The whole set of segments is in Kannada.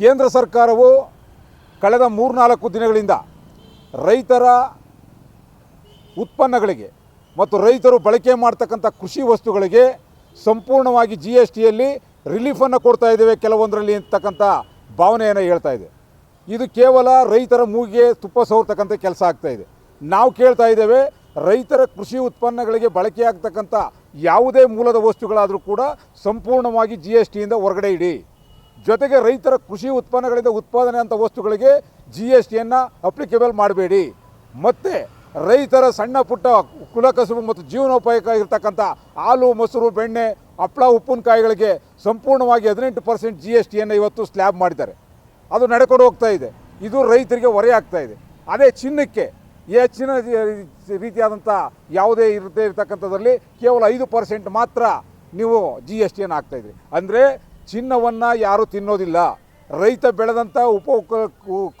ಕೇಂದ್ರ ಸರ್ಕಾರವು ಕಳೆದ ಮೂರ್ನಾಲ್ಕು ದಿನಗಳಿಂದ ರೈತರ ಉತ್ಪನ್ನಗಳಿಗೆ ಮತ್ತು ರೈತರು ಬಳಕೆ ಮಾಡ್ತಕ್ಕಂಥ ಕೃಷಿ ವಸ್ತುಗಳಿಗೆ ಸಂಪೂರ್ಣವಾಗಿ ಜಿ ಎಸ್ ಟಿಯಲ್ಲಿ ರಿಲೀಫನ್ನು ಕೊಡ್ತಾ ಇದ್ದೇವೆ. ಕೆಲವೊಂದರಲ್ಲಿ ಅಂತಕ್ಕಂಥ ಭಾವನೆಯನ್ನು ಹೇಳ್ತಾ ಇದೆ. ಇದು ಕೇವಲ ರೈತರ ಮೂಗಿಗೆ ತುಪ್ಪ ಸೋರ್ತಕ್ಕಂಥ ಕೆಲಸ ಇದೆ. ನಾವು ಕೇಳ್ತಾ ಇದ್ದೇವೆ, ರೈತರ ಕೃಷಿ ಉತ್ಪನ್ನಗಳಿಗೆ ಬಳಕೆಯಾಗ್ತಕ್ಕಂಥ ಯಾವುದೇ ಮೂಲದ ವಸ್ತುಗಳಾದರೂ ಕೂಡ ಸಂಪೂರ್ಣವಾಗಿ ಜಿ ಎಸ್ ಟಿಯಿಂದ ಹೊರಗಡೆ ಇಡಿ. ಜೊತೆಗೆ ರೈತರ ಕೃಷಿ ಉತ್ಪನ್ನಗಳಿಂದ ಉತ್ಪಾದನೆ ಅಂತ ವಸ್ತುಗಳಿಗೆ ಜಿ ಎಸ್ ಟಿಯನ್ನು ಅಪ್ಲಿಕೇಬಲ್ ಮಾಡಬೇಡಿ. ಮತ್ತು ರೈತರ ಸಣ್ಣ ಪುಟ್ಟ ಕುಲಕಸುಬು ಮತ್ತು ಜೀವನೋಪಾಯಕ್ಕಾಗಿರ್ತಕ್ಕಂಥ ಹಾಲು, ಮೊಸರು, ಬೆಣ್ಣೆ ಹಪ್ಪಳ ಉಪ್ಪಿನಕಾಯಿಗಳಿಗೆ ಸಂಪೂರ್ಣವಾಗಿ ಹದಿನೆಂಟು ಪರ್ಸೆಂಟ್ ಜಿ ಎಸ್ ಟಿಯನ್ನು ಇವತ್ತು ಸ್ಲ್ಯಾಬ್ ಮಾಡಿದ್ದಾರೆ. ಅದು ನಡ್ಕೊಂಡು ಹೋಗ್ತಾ ಇದೆ. ಇದು ರೈತರಿಗೆ ಹೊರೆ ಆಗ್ತಾ ಇದೆ. ಅದೇ ಚಿನ್ನಕ್ಕೆ ಹೆಚ್ಚಿನ ರೀತಿಯಾದಂಥ ಯಾವುದೇ ಇರುತ್ತೆ ಇರತಕ್ಕಂಥದ್ರಲ್ಲಿ ಕೇವಲ ಐದು ಪರ್ಸೆಂಟ್ ಮಾತ್ರ ನೀವು ಜಿ ಎಸ್ ಟಿಯನ್ನು ಹಾಕ್ತಾಯಿದ್ರಿ ಅಂದರೆ ಚಿನ್ನವನ್ನು ಯಾರೂ ತಿನ್ನೋದಿಲ್ಲ. ರೈತ ಬೆಳೆದಂಥ ಉಪ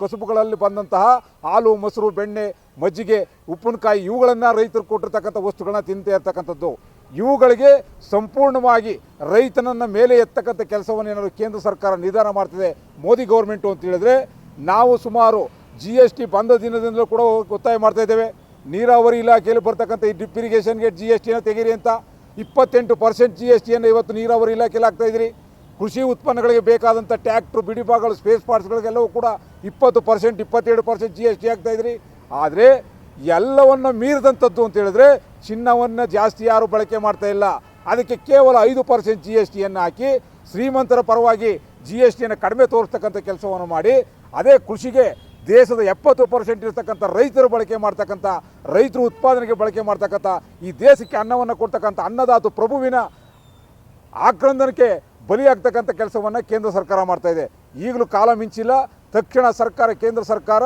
ಕಸುಬುಗಳಲ್ಲಿ ಬಂದಂತಹ ಹಾಲು, ಮೊಸರು, ಬೆಣ್ಣೆ, ಮಜ್ಜಿಗೆ, ಉಪ್ಪಿನಕಾಯಿ ಇವುಗಳನ್ನು ರೈತರು ಕೊಟ್ಟಿರ್ತಕ್ಕಂಥ ವಸ್ತುಗಳನ್ನ ತಿಂತೇ ಇರ್ತಕ್ಕಂಥದ್ದು. ಇವುಗಳಿಗೆ ಸಂಪೂರ್ಣವಾಗಿ ರೈತನನ್ನು ಮೇಲೆ ಎತ್ತಕ್ಕಂಥ ಕೆಲಸವನ್ನು ಏನಾದರೂ ಕೇಂದ್ರ ಸರ್ಕಾರ ನಿರ್ಧಾರ ಮಾಡ್ತಿದೆ, ಮೋದಿ ಗೌರ್ಮೆಂಟು ಅಂತ ಹೇಳಿದ್ರೆ, ನಾವು ಸುಮಾರು ಜಿ ಎಸ್ ಟಿ ಬಂದ ದಿನದಿಂದಲೂ ಕೂಡ ಒತ್ತಾಯ ಮಾಡ್ತಾ ಇದ್ದೇವೆ. ನೀರಾವರಿ ಇಲಾಖೆಯಲ್ಲಿ ಬರ್ತಕ್ಕಂಥ ಈ ಡಿಪ್ ಇರಿಗೇಷನ್ಗೆ ಜಿ ಎಸ್ ಟಿನ ತೆಗೀರಿ ಅಂತ. ಇಪ್ಪತ್ತೆಂಟು ಪರ್ಸೆಂಟ್ ಜಿ ಎಸ್ ಟಿಯನ್ನು ಇವತ್ತು ನೀರಾವರಿ ಇಲಾಖೆಯಲ್ಲಿ ಆಗ್ತಾ ಇದ್ದೀರಿ. ಕೃಷಿ ಉತ್ಪನ್ನಗಳಿಗೆ ಬೇಕಾದಂಥ ಟ್ಯಾಕ್ಟ್ರು ಬಿಡಿಭಾಗಗಳು ಸ್ಪೇಸ್ ಪಾರ್ಟ್ಸ್ಗಳಿಗೆಲ್ಲವೂ ಕೂಡ ಇಪ್ಪತ್ತು ಪರ್ಸೆಂಟ್ ಇಪ್ಪತ್ತೆರಡು ಪರ್ಸೆಂಟ್ ಜಿ ಎಸ್ ಟಿ ಆಗ್ತಾಯಿದ್ರಿ ಆದರೆ ಎಲ್ಲವನ್ನು ಮೀರಿದಂಥದ್ದು ಅಂತ ಹೇಳಿದ್ರೆ ಚಿನ್ನವನ್ನು ಜಾಸ್ತಿ ಯಾರು ಬಳಕೆ ಮಾಡ್ತಾ ಇಲ್ಲ. ಅದಕ್ಕೆ ಕೇವಲ ಐದು ಪರ್ಸೆಂಟ್ ಜಿ ಎಸ್ ಟಿಯನ್ನು ಹಾಕಿ ಶ್ರೀಮಂತರ ಪರವಾಗಿ ಜಿ ಎಸ್ ಟಿಯನ್ನು ಕಡಿಮೆ ತೋರಿಸ್ತಕ್ಕಂಥ ಕೆಲಸವನ್ನು ಮಾಡಿ, ಅದೇ ಕೃಷಿಗೆ ದೇಶದ ಎಪ್ಪತ್ತು ಪರ್ಸೆಂಟ್ ಇರ್ತಕ್ಕಂಥ ರೈತರು ಬಳಕೆ ಮಾಡ್ತಕ್ಕಂಥ, ರೈತರು ಉತ್ಪಾದನೆಗೆ ಬಳಕೆ ಮಾಡ್ತಕ್ಕಂಥ, ಈ ದೇಶಕ್ಕೆ ಅನ್ನವನ್ನು ಕೊಡ್ತಕ್ಕಂಥ ಅನ್ನದಾತು ಪ್ರಭುವಿನ ಆಕ್ರಂದನಕ್ಕೆ ಬಲಿಯಾಗ್ತಕ್ಕಂಥ ಕೆಲಸವನ್ನು ಕೇಂದ್ರ ಸರ್ಕಾರ ಮಾಡ್ತಾ ಇದೆ. ಈಗಲೂ ಕಾಲ ಮಿಂಚಿಲ್ಲ. ತಕ್ಷಣ ಸರ್ಕಾರ, ಕೇಂದ್ರ ಸರ್ಕಾರ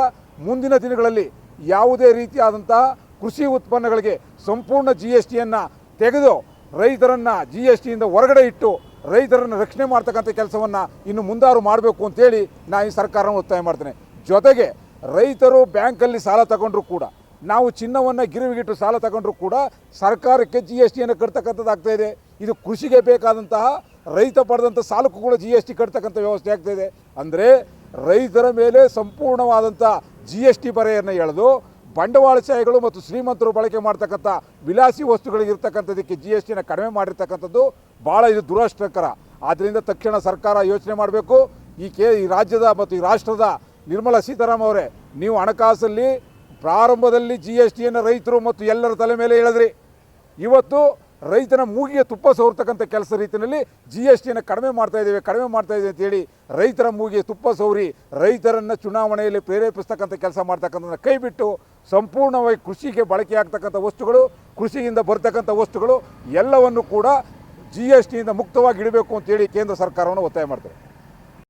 ಮುಂದಿನ ದಿನಗಳಲ್ಲಿ ಯಾವುದೇ ರೀತಿಯಾದಂತಹ ಕೃಷಿ ಉತ್ಪನ್ನಗಳಿಗೆ ಸಂಪೂರ್ಣ ಜಿ ಎಸ್ ಟಿಯನ್ನು ತೆಗೆದು ರೈತರನ್ನು ಜಿ ಎಸ್ ಟಿಯಿಂದ ಹೊರಗಡೆ ಇಟ್ಟು ರೈತರನ್ನು ರಕ್ಷಣೆ ಮಾಡ್ತಕ್ಕಂಥ ಕೆಲಸವನ್ನು ಇನ್ನು ಮುಂದಾರು ಮಾಡಬೇಕು ಅಂತೇಳಿ ನಾನು ಈ ಸರ್ಕಾರವನ್ನು ಒತ್ತಾಯ ಮಾಡ್ತೇನೆ. ಜೊತೆಗೆ ರೈತರು ಬ್ಯಾಂಕಲ್ಲಿ ಸಾಲ ತಗೊಂಡ್ರು ಕೂಡ, ನಾವು ಚಿನ್ನವನ್ನು ಗಿರುವಿಗಿಟ್ಟು ಸಾಲ ತಗೊಂಡ್ರು ಕೂಡ ಸರ್ಕಾರಕ್ಕೆ ಜಿ ಎಸ್ ಟಿಯನ್ನು ಕಟ್ತಕ್ಕಂಥದ್ದು ಆಗ್ತಾ ಇದೆ. ಇದು ಕೃಷಿಗೆ ಬೇಕಾದಂತಹ ರೈತ ಪಡೆದಂಥ ಸಾಲಕ್ಕೂ ಕೂಡ ಜಿ ಎಸ್ ಟಿ ಕಟ್ತಕ್ಕಂಥ ವ್ಯವಸ್ಥೆ ಆಗ್ತಾ ಇದೆ. ಅಂದರೆ ರೈತರ ಮೇಲೆ ಸಂಪೂರ್ಣವಾದಂಥ ಜಿ ಎಸ್ ಟಿ ಬರೆಯನ್ನು ಎಳೆದು ಬಂಡವಾಳಶಾಹಿಗಳು ಮತ್ತು ಶ್ರೀಮಂತರು ಬಳಕೆ ಮಾಡ್ತಕ್ಕಂಥ ವಿಲಾಸಿ ವಸ್ತುಗಳಿಗೆ ಇರ್ತಕ್ಕಂಥದ್ದಕ್ಕೆ ಜಿ ಎಸ್ ಟಿನ ಕಡಿಮೆ ಮಾಡಿರ್ತಕ್ಕಂಥದ್ದು ಭಾಳ ಇದು ದುರಷ್ಟಕರ ಆದ್ದರಿಂದ ತಕ್ಷಣ ಸರ್ಕಾರ ಯೋಚನೆ ಮಾಡಬೇಕು. ಈ ಕೇ, ಈ ರಾಜ್ಯದ ಮತ್ತು ಈ ರಾಷ್ಟ್ರದ ನಿರ್ಮಲಾ ಸೀತಾರಾಮ್ ಅವರೇ, ನೀವು ಹಣಕಾಸಲ್ಲಿ ಪ್ರಾರಂಭದಲ್ಲಿ ಜಿ ಎಸ್ ಟಿಯನ್ನು ರೈತರು ಮತ್ತು ಎಲ್ಲರ ತಲೆ ಮೇಲೆ ಹೇಳಿದ್ರಿ ಇವತ್ತು ರೈತನ ಮೂಗಿಗೆ ತುಪ್ಪ ಸವರ್ತಕ್ಕಂಥ ಕೆಲಸ ರೀತಿಯಲ್ಲಿ ಜಿ ಎಸ್ ಟಿಯನ್ನು ಕಡಿಮೆ ಮಾಡ್ತಾ ಇದ್ದೇವೆ, ಕಡಿಮೆ ಮಾಡ್ತಾ ಇದ್ದೇವೆ ಅಂತೇಳಿ ರೈತರ ಮೂಗಿಗೆ ತುಪ್ಪ ಸವರಿ, ರೈತರನ್ನು ಚುನಾವಣೆಯಲ್ಲಿ ಪ್ರೇರೇಪಿಸ್ತಕ್ಕಂಥ ಕೆಲಸ ಮಾಡ್ತಕ್ಕಂಥದ್ದನ್ನ ಕೈ ಬಿಟ್ಟು ಸಂಪೂರ್ಣವಾಗಿ ಕೃಷಿಗೆ ಬಳಕೆ ಆಗ್ತಕ್ಕಂಥ ವಸ್ತುಗಳು, ಕೃಷಿಯಿಂದ ಬರ್ತಕ್ಕಂಥ ವಸ್ತುಗಳು ಎಲ್ಲವನ್ನು ಕೂಡ ಜಿ ಎಸ್ ಟಿಯಿಂದ ಮುಕ್ತವಾಗಿ ಇಡಬೇಕು ಅಂತೇಳಿ ಕೇಂದ್ರ ಸರ್ಕಾರವನ್ನು ಒತ್ತಾಯ ಮಾಡ್ತಾರೆ